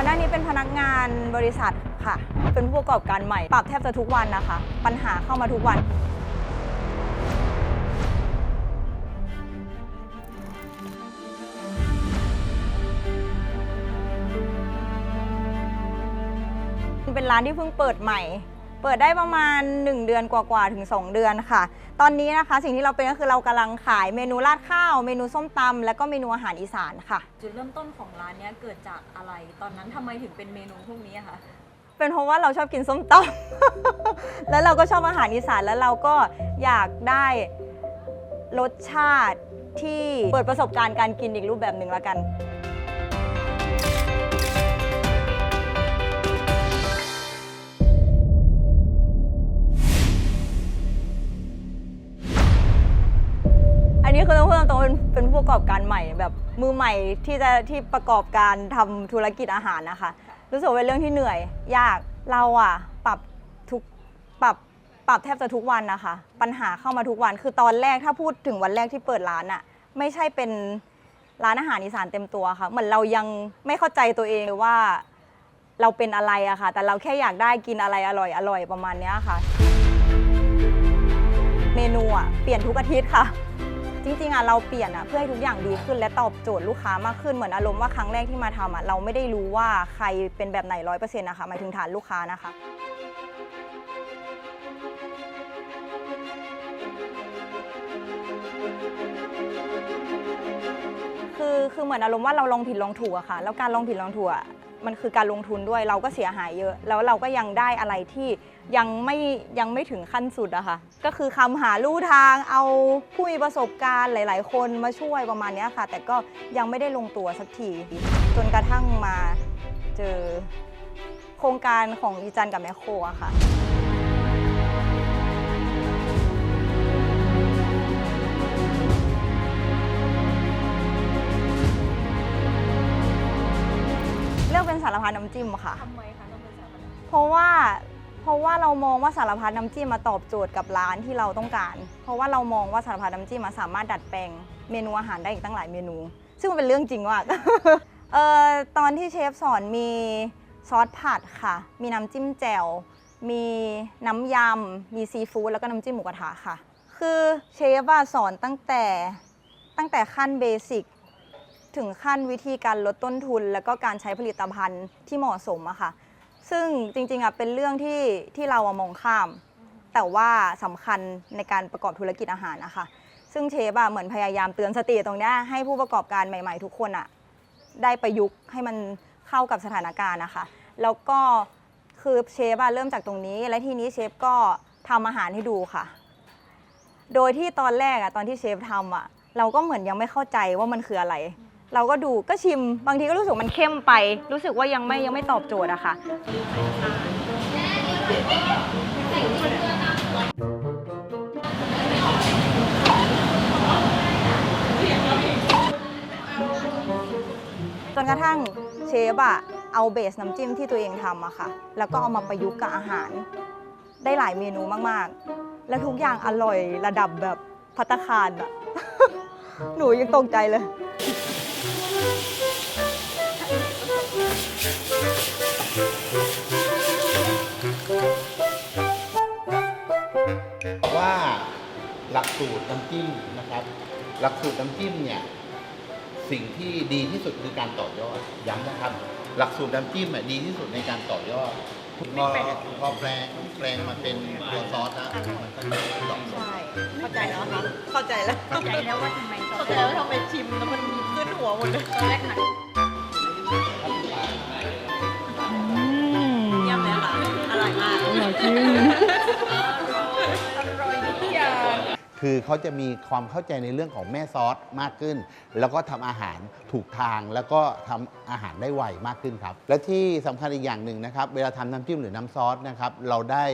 ก่อนหน้านี้เป็นพนักงานบริษัทค่ะ เป็นผู้ประกอบการใหม่ ปรับแทบจะทุกวันนะคะ ปัญหาเข้ามาทุกวันเป็นร้านที่เพิ่งเปิดใหม่ เปิดได้ประมาณ 1 เดือนกว่าๆถึง 2 เดือนค่ะ ตอนนี้นะคะสิ่งที่เราเป็นก็คือเรากำลังขายเมนูราดข้าว เมนูส้มตำและก็เมนูอาหารอีสานค่ะ จุดเริ่มต้นของร้านเนี้ยเกิดจากอะไร ตอนนั้นทำไมถึงเป็นเมนูพวกนี้อะคะเป็นเพราะว่าเราชอบกินส้มตำแล้วเราก็ชอบอาหารอีสานแล้วเราก็อยากได้รสชาติที่เปิดประสบการณ์การกินอีกรูปแบบหนึ่งแล้วกัน นนี้คือต้องพูดตรงๆเป็นเป็นผู้ประกอบการใหม่แบบมือใหม่ที่จะที่ประกอบการทำธุรกิจอาหารนะคะ รู้สึกว่าเป็นเรื่องที่เหนื่อย ยากเราอะปรับทุกปรับปรับแทบจะทุกวันนะคะ ปัญหาเข้ามาทุกวันคือตอนแรกถ้าพูดถึงวันแรกที่เปิดร้านอะไม่ใช่เป็นร้านอาหารอีสานเต็มตัวค่ะ เหมือนเรายังไม่เข้าใจตัวเองเลยว่า เราเป็นอะไรอะค่ะ แต่เราแค่อยากได้กินอะไรอร่อยอร่อยประมาณเนี้ยค่ะ เมนูอะเปลี่ยนทุกอาทิตย์ค่ะ จริงๆอะเราเปลี่ยนอะเพื่อให้ทุกอย่างดีขึ้นและตอบโจทย์ลูกค้ามากขึ้นเหมือนอารมณ์ว่าครั้งแรกที่มาทำอะเราไม่ได้รู้ว่าใครเป็นแบบไหนร้อยเปอร์เซ็นต์นะคะหมายถึงฐานลูกค้านะคะ คือคือเหมือนอารมณ์ว่าเราลองผิดลองถูกอะค่ะ แล้วการลองผิดลองถูกอะ มันคือการลงทุนด้วยเราก็เสียหายเยอะ แล้วเราก็ยังได้อะไรที่ยังไม่ยังไม่ถึงขั้นสุดอะค่ะก็คือคำหาลู่ทางเอาผู้มีประสบการณ์หลาย ๆ คนมาช่วยประมาณนี้ค่ะ แต่ก็ยังไม่ได้ลงตัวสักที จนกระทั่งมาเจอโครงการของอีจันกับแมคโครอะค่ะ เลือกเป็นสารพัดน้ำจิ้มค่ะ ทำไมคะต้องเป็นสถาบันเพราะว่าเพราะว่าเรามองว่าสารพัดน้ำจิ้มมาตอบโจทย์กับร้านที่เราต้องการ เพราะว่าเรามองว่าสารพัดน้ำจิ้มมาสามารถดัดแปลงเมนูอาหารได้อีกตั้งหลายเมนู ซึ่งมันเป็นเรื่องจริงมากเอ่อตอนที่เชฟสอนมีซอสผัดค่ะ มีน้ำจิ้มแจ่ว มีน้ำยำ มีซีฟู้ดแล้วก็น้ำจิ้มหมูกระทะค่ะ คือเชฟอะสอนตั้งแต่ตั้งแต่ขั้นเบสิก ถึงขั้นวิธีการลดต้นทุน แล้วก็การใช้ผลิตภัณฑ์ที่เหมาะสมอะค่ะ ซึ่งจริงๆอะเป็นเรื่องที่ที่เราอะมองข้าม แต่ว่าสำคัญในการประกอบธุรกิจอาหารนะคะ ซึ่งเชฟอะเหมือนพยายามเตือนสติตรงเนี้ยให้ผู้ประกอบการใหม่ ๆ ทุกคนอะได้ประยุกต์ให้มันเข้ากับสถานการณ์นะคะ แล้วก็คือเชฟอะเริ่มจากตรงนี้ และทีนี้เชฟก็ทำอาหารให้ดูค่ะ โดยที่ตอนแรกอะตอนที่เชฟทำอะเราก็เหมือนยังไม่เข้าใจว่ามันคืออะไร เราก็ดูก็ชิม บางทีก็รู้สึกมันเข้มไป รู้สึกว่ายังไม่ยังไม่ตอบโจทย์อะค่ะ จนกระทั่งเชฟอะเอาเบสน้ำจิ้มที่ตัวเองทำอะค่ะ แล้วก็เอามาประยุกต์กับอาหาร ได้หลายเมนูมากๆ และทุกอย่างอร่อยระดับแบบพัตตาคารอะ หนูยังตกใจเลย หลักสูตรน้ำจิ้มนะครับ หลักสูตรน้ำจิ้มเนี่ยสิ่งที่ดีที่สุดคือการต่อยอดย้ำนะครับ หลักสูตรน้ำจิ้มอะดีที่สุดในการต่อยอดพอพอแปลงแปลงมาเป็นตัวซอสนะมันก็จะตอบโจทย์ใช่เข้าใจแล้วคะเข้าใจแล้วเข้าใจแล้วว่าทำไมชอบเข้าใจแล้วทำไมชิมแล้วมันขึ้นหัวหมดเลยตอนแรกหนักเยี่ยมเลยค่ะอร่อยมาก อร่อยจริง คือเขาจะมีความเข้าใจในเรื่องของแม่ซอสมากขึ้น แล้วก็ทำอาหารถูกทาง แล้วก็ทำอาหารได้ไวมากขึ้นครับ และที่สำคัญอีกอย่างหนึ่งนะครับ เวลาทำน้ำจิ้มหรือน้ำซอสนะครับ เราได้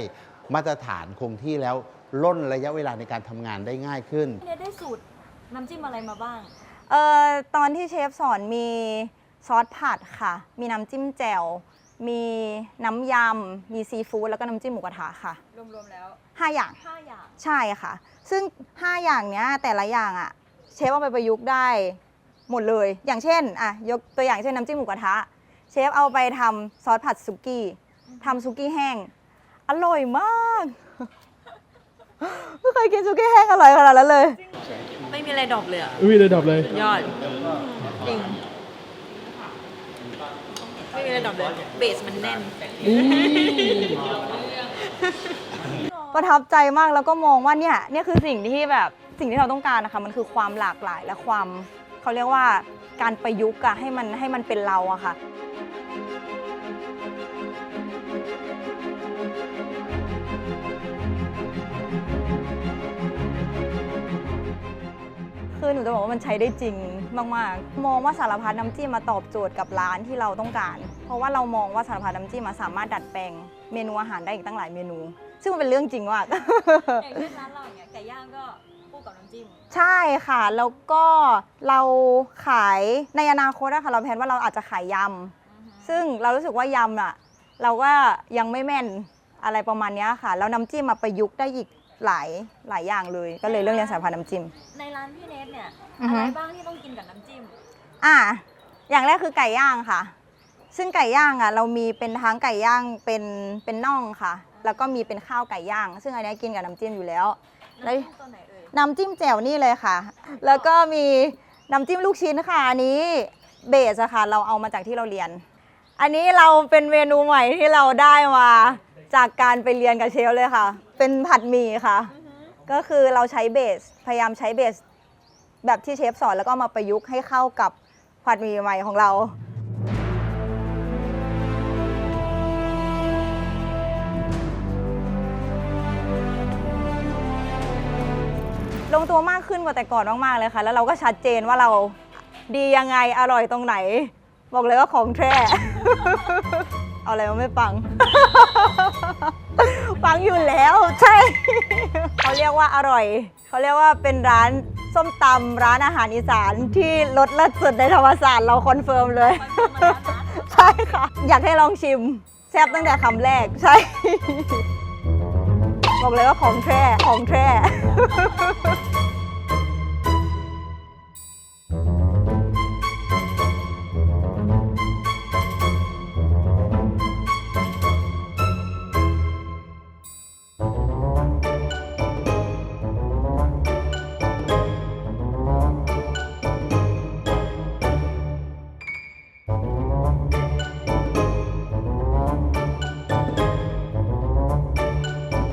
มาตรฐานคงที่แล้วล่นระยะเวลาในการทำงานได้ง่ายขึ้นเนี่ยได้สูตรน้ำจิ้มอะไรมาบ้าง เอ่อตอนที่เชฟสอนมีซอสผัดค่ะ มีน้ำจิ้มแจ่ว มีน้ำยำ มีซีฟู้ดแล้วก็น้ำจิ้มหมูกระทะค่ะ รวมๆแล้ว 5 อย่าง 5 อย่าง ใช่ค่ะ ซึ่ง 5 อย่างเนี้ยแต่ละอย่างอะเชฟเอาไปประยุกต์ได้หมดเลย อย่างเช่นอะยกตัวอย่างเช่นน้ำจิ้มหมูกระทะ เชฟเอาไปทำซอสผัดสุกี้ทำสุกี้แห้ง อร่อยมากไม่เคยกินสุกี้แห้งอร่อยขนาดนั้นเลย ไม่มีอะไรดรอปเลยอะอุ้ยเลยดับเลย ยอดจริงไม่มีอะไรดรอปเลยเบสมันแน่น ประทับใจมากแล้วก็มองว่าเนี่ยเนี่ยคือสิ่งที่แบบสิ่งที่เราต้องการนะคะมันคือความหลากหลายและความเขาเรียกว่าการประยุกต์อะให้มันให้มันเป็นเราอะค่ะคือหนูจะบอกว่ามันใช้ได้จริงมากๆ มองว่าสารพัดน้ำจิ้มมาตอบโจทย์กับร้านที่เราต้องการ เพราะว่าเรามองว่าสารพัดน้ำจิ้มมาสามารถดัดแปลงเมนูอาหารได้อีกตั้งหลายเมนู ซึ่งมันเป็นเรื่องจริงมากอย่างเช่นร้านเราอย่างเงี้ยไก่ย่างก็คู่กับน้ำจิ้ม ใช่ค่ะ แล้วก็เราขายในอนาคตอะค่ะเราแพลนว่าเราอาจจะขายยำ ซึ่งเรารู้สึกว่ายำอะเราก็ยังไม่แม่นอะไรประมาณเนี้ยค่ะ แล้วน้ำจิ้มมาประยุกต์ได้อีกหลายหลายอย่างเลย ก็เลยเรื่องเรียนสายพันธุ์น้ำจิ้ม ในร้านพี่เนทเนี่ยอืออะฮึ ไรบ้างที่ต้องกินกับน้ำจิ้ม อะอย่างแรกคือไก่ย่างค่ะ ซึ่งไก่ย่างอะ เรามีเป็นทั้งไก่ย่างเป็นเป็นน่องค่ะ แล้วก็มีเป็นข้าวไก่ย่าง ซึ่งอันเนี้ยกินกับน้ำจิ้มอยู่แล้วน้ำจิ้มตัวไหนเอ่ยน้ำจิ้มแจ่วนี่เลยค่ะ แล้วก็มีน้ำจิ้มลูกชิ้นค่ะ อันนี้เบสอะค่ะ เราเอามาจากที่เราเรียน อันนี้เราเป็นเมนูใหม่ที่เราได้มาจากการไปเรียนกับเชฟเลยค่ะ เป็นผัดหมี่ค่ะก็คือเราใช้เบส พยายามใช้เบส แบบที่เชฟสอนแล้วก็มาประยุกต์ให้เข้ากับผัดหมี่ใหม่ของเรา ลงตัวมากขึ้นกว่าแต่ก่อนมากๆเลยค่ะ แล้วเราก็ชัดเจนว่าเราดียังไงอร่อยตรงไหน บอกเลยว่าของแท้ เอาอะไรมาไม่ปัง ปังอยู่แล้วใช่ เขาเรียกว่าอร่อย เขาเรียกว่าเป็นร้านส้มตำร้านอาหารอีสานที่รสเลิศสุดในธรรมศาสตร์เราคอนเฟิร์มเลย ใช่ค่ะ อยากให้ลองชิม แซ่บตั้งแต่คำแรกใช่ บอกเลยว่าของแท้ของแท้